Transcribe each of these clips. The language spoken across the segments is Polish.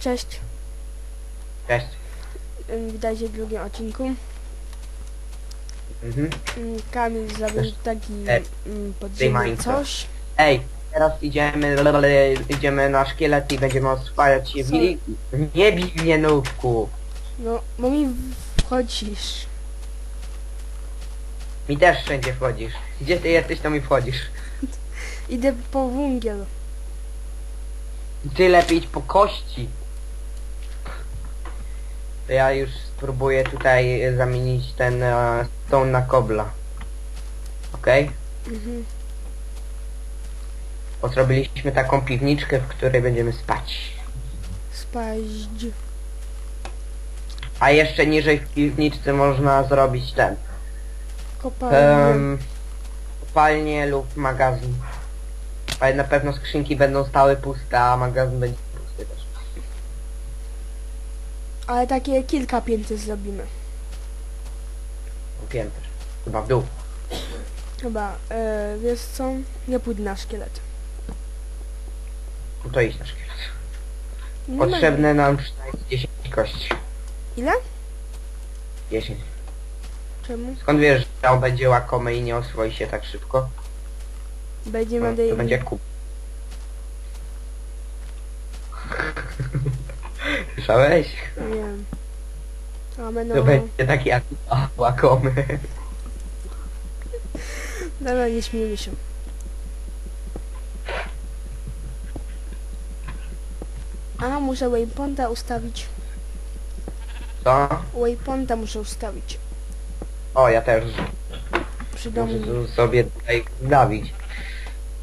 Cześć. Cześć. Witajcie w drugim odcinku. Mhm. Ym, Kamil zrobił Cześć. taki Ej, ym, podziemny Minecraft. coś. Ej, teraz idziemy, idziemy na szkielet i będziemy oswajać się. Co? Wi- Nie bij mnie nówku. No, bo mi wchodzisz. Mi też wszędzie wchodzisz. Gdzie ty jesteś, to mi wchodzisz. Idę po węgiel. Ty lepiej idź po kości. To ja już spróbuję tutaj e, zamienić ten e, stone na kobla. Okej? Mhm. Bo zrobiliśmy taką piwniczkę, w której będziemy spać. Spaść. A jeszcze niżej w piwniczce można zrobić ten. Kopalnię. Um, kopalnię lub magazyn. Ale na pewno skrzynki będą stały puste, a magazyn będzie pusty też. Ale takie kilka pięty zrobimy. Piętr. Chyba w dół. Chyba, e, wiesz co? Nie pójdę na szkielet. No to idź na szkielet. Nie ma- Potrzebne nam przynajmniej 10 kości. Ile? 10. Czemu? Skąd wiesz, że on będzie łakomy i nie oswoi się tak szybko? Będzie No, to będzie kup. Słyszałeś? Nie wiem. A my no... To będzie taki jak a, łakomy. Dobra, nie śmiejmy się. A, muszę waypointa ustawić. Co? Waypointa muszę ustawić. O, ja też Przy domu. muszę sobie tutaj zdawić.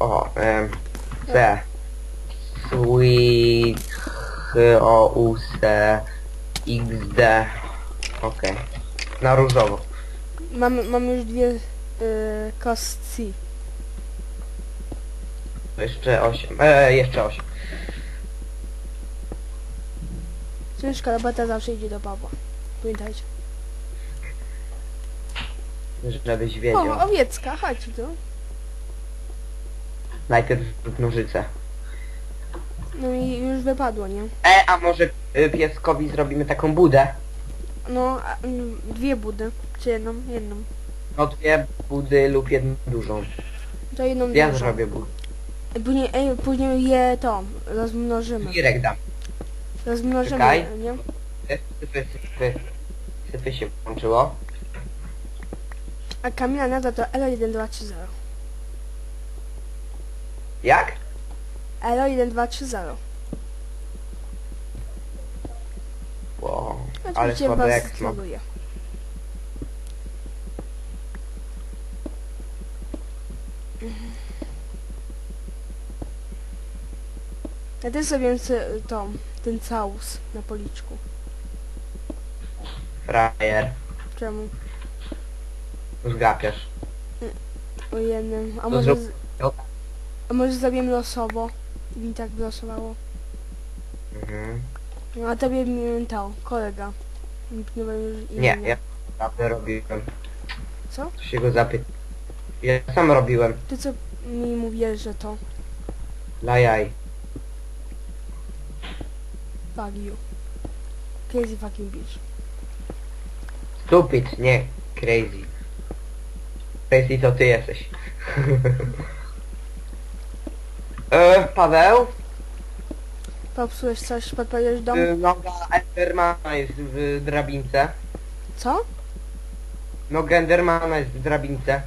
O, em, C. Sweet H O U C XD. Okej. Na różowo. Mam, mam już dwie y, kostki. Jeszcze 8. E, jeszcze 8. Ciężka robota zawsze idzie do Pawła. Pamiętajcie. Żebyś wiedział. O, owiecka, chodź tu. Najpierw zrób nożyce. No i już wypadło, nie? E, a może y, pieskowi zrobimy taką budę? No, a, mm, dwie budy. Czy jedną? Jedną. No dwie budy lub jedną dużą. To jedną Ja dużą. zrobię budę. Później, ej, później je to rozmnożymy. Irek dam. Rozmnożymy, Czekaj. nie? Sypy, sypy. Sypy się włączyło. A Kamila nada to Elo1230. Jak? Elo1230. Wow. Ale Oczywiście słabe was jak ma. trolluję. Ja też sobie chcę tą, ten całus na policzku. Frajer. Czemu? Zgapiasz. O jednym. A To może, zrób- z, a może zrobimy losowo? Mi tak wylosowało. Mhm. No a tobie mi to, kolega. Nie wiem już Nie, ja naprawdę robiłem. Co? To się go zapyt. Ja sam robiłem. Ty co mi mówisz, że to Dla jaj. fuck you. Crazy fucking bitch. Stupid, nie crazy. Crazy to ty jesteś. e, Paweł? Popsułeś coś, podpaliłeś dom? Y, Noga Endermana jest w drabince. Co? Noga Endermana jest w drabince.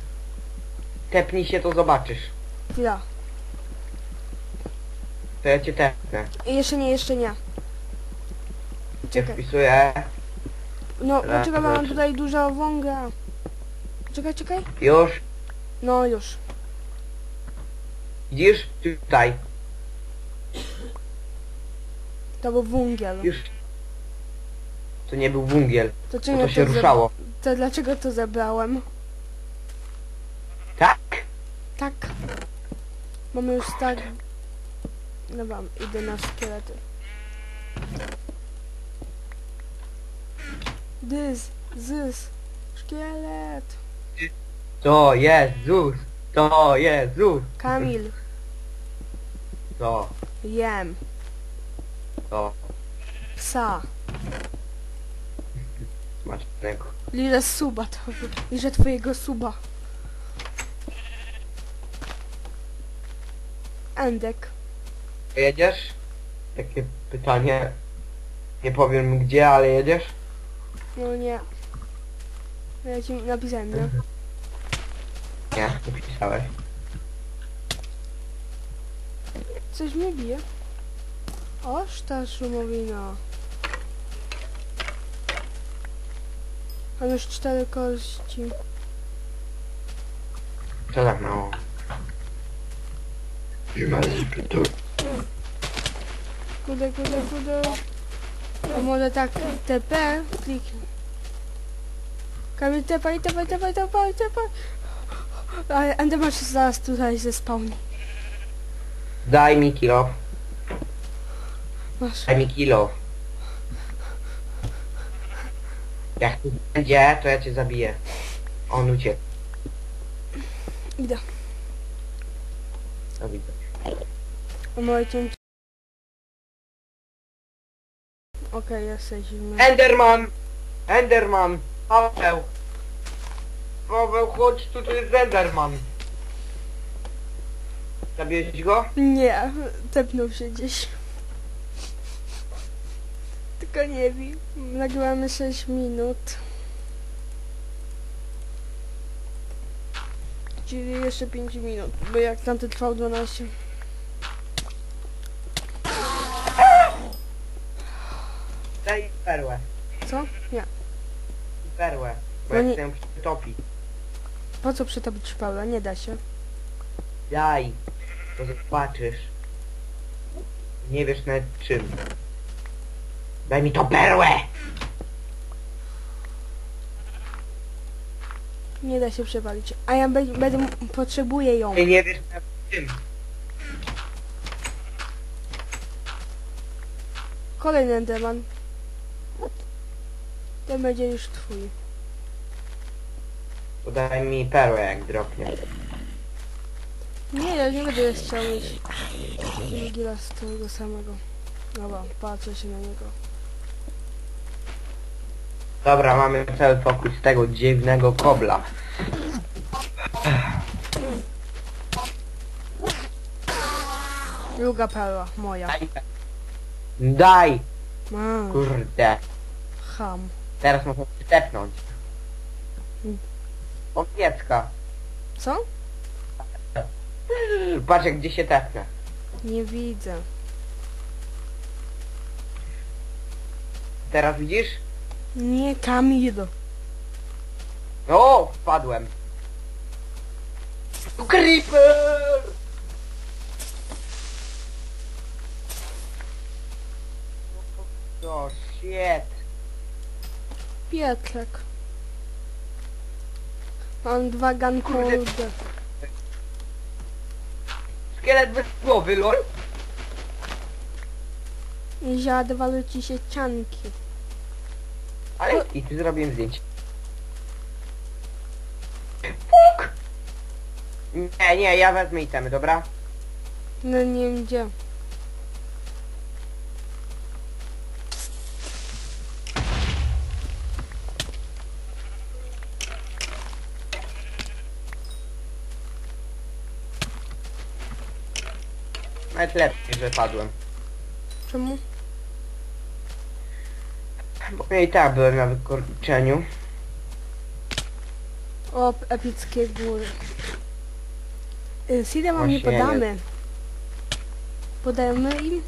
Tepnij się, to zobaczysz. Chwila. To ja cię tepnę. Jeszcze nie, jeszcze nie. Ja Czekaj. wpisuję. No, poczekaj, bo mam tutaj dużo wąga. Czekaj, czekaj. Już. No już. Widzisz? Tutaj. To był węgiel. Już. To nie był wungiel. To Bo to się ruszało. To dlaczego to zebrałem? Tak? Tak. Mamy już tak... Dobra, idę na szkielety. This, this, szkielet. To Jezus. To Jezus. Kamil, To. jem. To. Psa. Smacznego. Liczę suba to. Liczę twojego suba. Endek. Jedziesz? Takie pytanie. Nie powiem gdzie, ale jedziesz? No nie. Ja ci napisałem, nie? Nie, nie pisałeś. Coś mnie bije. Oż ta szumowina. Mam już cztery kości. Co tak mało? Kudę, kudę, kudę. A może tak TP kliknę. Kamil tepaj, tepaj, tepaj, tepaj, tepaj. Ale Enderman się zaraz tutaj zespałni. Daj mi kilo. Daj mi kilo. Jak tu będzie, to ja cię zabiję. On uciekł. Idę. No widzę. Moje cięcie. Okej, jesteśmy. Enderman! Enderman! Paweł! Paweł, chodź tu, tu jest Enderman. Zabiłeś go? Nie, tepnął się gdzieś. Tylko nie wiem. Nagrywamy 6 minut. Czyli jeszcze 5 minut, bo jak tamty trwał 12. Daj perłę. Co? Nie. Perłę. Bo No ja nie- chcę przytopić. Po co przetopić Paula? Nie da się. Daj. To zobaczysz. Nie wiesz nawet czym. Daj mi to perłę! Nie da się przepalić. A ja be- będę potrzebuję ją. Ty nie wiesz nawet czym. Kolejny Enderman. Ten będzie już twój. To daj mi perłę jak dropnie. Nie, ja nie będę chciał mieć drugi raz tego samego. Dobra, patrzę się na niego. Dobra, mamy cały pokój z tego dziwnego kobla. Druga perła, moja. Daj. Daj! Masz, Kurde. ham. Teraz można przytepnąć. Mm. O piecka. Co? Patrz jak gdzie się tepnę. Nie widzę. Teraz widzisz? Nie, Kamil. O, wpadłem. Creeper! O, shit. Pietrek. Mam dwa gunholdy. Szkielet bez głowy, lol. I zjadwały ci się cianki. Ale i ty zrobiłem zdjęcie. Fuk! Nie, nie, ja wezmę itemy, dobra? No nie wiem gdzie. Nawet lepiej, że padłem. Czemu? Bo ja i tak byłem na wykończeniu. O, epickie góry. Y, Seeda wam nie Właśnie nie. podamy. Podajemy im?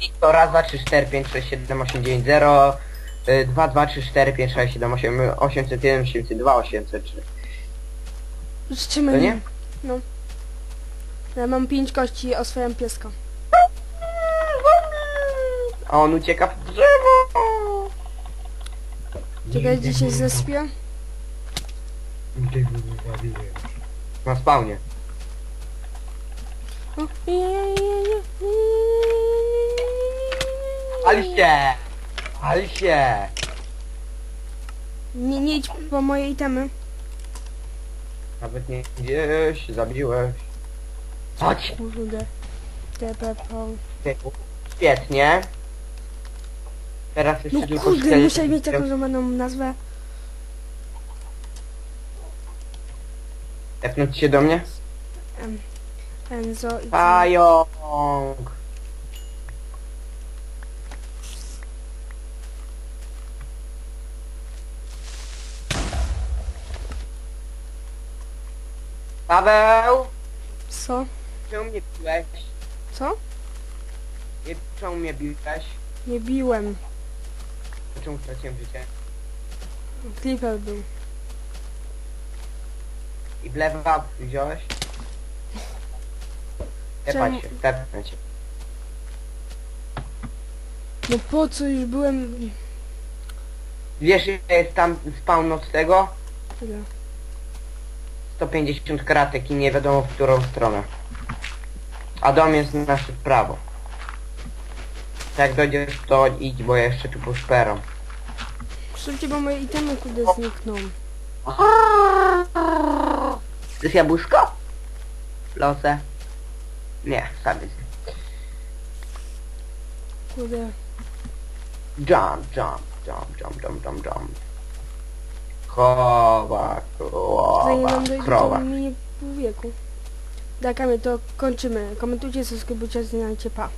I to raz, dwa, trzy, cztery, pięć, sześć, siedem, osiem, dziewięć, zero, y, dwa, dwa, trzy, cztery, pięć, sześć, siedem, osiem, osiemset jeden, osiemset dwa, osiemset trzy. Życzymy To nie? im. No. Ja mam pięć kości, oswajam pieska. A on ucieka w drzewo! Czekaj, dzisiaj zespię. Na spawnie. O, nie, nie, nie, nie, nie, Pal się! Pal się! nie, nie idź po moje itemy. Nawet nie gdzieś zabiłeś. Chodź! Kurde. TP po... Świetnie. Teraz jeszcze No tylko kurde, muszę mieć taką złamaną nazwę. Tepnąć się do mnie? Em, Enzo i... Pająk! Paweł! Co? Czemu mnie biłeś? Co? Nie, czemu mnie biłeś? Nie biłem. Czemu straciłem życie? Clipper był. I w lewa wziąłeś? Tepać się, tepnę cię. No po co już byłem... Wiesz ile jest tam spawn od tego? Ile? 150 kratek i nie wiadomo w którą stronę. A dom jest na nasze prawo. Tak jak dojdziesz to idź, bo ja jeszcze tu poszperam. Szybciej, bo moje itemy kurde znikną. To jest jabłuszko? Losę? Nie, sam jest. Kurde. Jump, jump, jump, jump, jump, jump, jump. Chowa, Zanim krowa, nam dojdzie, krowa. minie pół wieku. Dakamy, to kończymy. Komentujcie, subskrybujcie, znajcie pa.